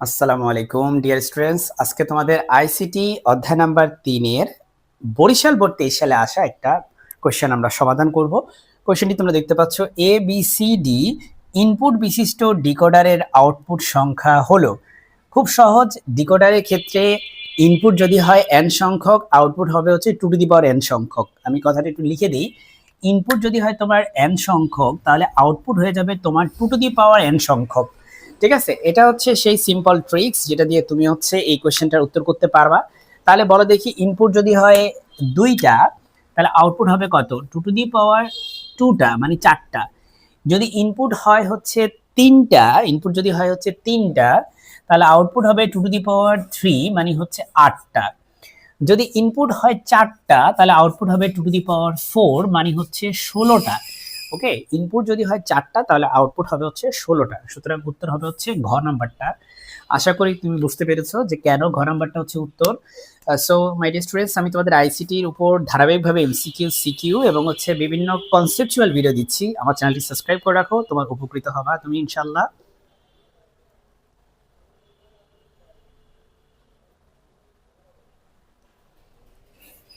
আসসালামু আলাইকুম, dear students. আজকে তোমাদের আইসিটি অধ্যায় নাম্বার তিনের বরিশাল বোর্ড তেইশ সালে আসা একটা কোয়েশ্চেন আমরা সমাধান করব। কোয়েশ্চেনটি তোমরা দেখতে পাচ্ছ A B C D input বিশিষ্ট ডিকোডারের আউটপুট সংখ্যা হলো। খুব সহজ, ডিকোডারের ক্ষেত্রে ইনপুট যদি হয় এন সংখ্যক আউটপুট হবে হচ্ছে two to the power N সংখ্যক। আমি কথাটা একটু লিখে দিই। ইনপুট যদি হয় তোমার এন সংখ্যক, তাহলে আউটপুট হয়ে যাবে তোমার two to the power N সংখ্যক। ঠিক আছে? এটা হচ্ছে সেই সিম্পল ট্রিক্স যেটা দিয়ে তুমি হচ্ছে এই কোয়েশ্চেনটার উত্তর করতে পারবা। তাহলে বলো দেখি ইনপুট যদি হয় দুইটা, তাহলে আউটপুট হবে কত? টু টু দি পাওয়ার টুটা মানে চারটা। যদি ইনপুট হয় হচ্ছে তিনটা ইনপুট যদি হয় হচ্ছে তিনটা, তাহলে আউটপুট হবে two to the power three মানে হচ্ছে আটটা। যদি ইনপুট হয় চারটা, তাহলে আউটপুট হবে two to the power four মানে হচ্ছে ষোলোটা। ওকে ইনপুট যদি হয় চারটা, তাহলে আউটপুট হবে হচ্ছে ষোলোটা। সুতরাং উত্তর হবে হচ্ছে ঘ নাম্বারটা। আশা করি তুমি বুঝতে পেরেছ যে কেন ঘ নাম্বারটা হচ্ছে উত্তর। সো মাই ডিয়ার স্টুডেন্টস আমি তোমাদের আইসিটির উপর ধারাবাহিকভাবে এমসিকিউ সিকিউ এবং হচ্ছে বিভিন্ন কনসেপচুয়াল ভিডিও দিচ্ছি। আমার চ্যানেলটি সাবস্ক্রাইব করে রাখো, তোমার উপকৃত হবা তুমি ইনশাল্লাহ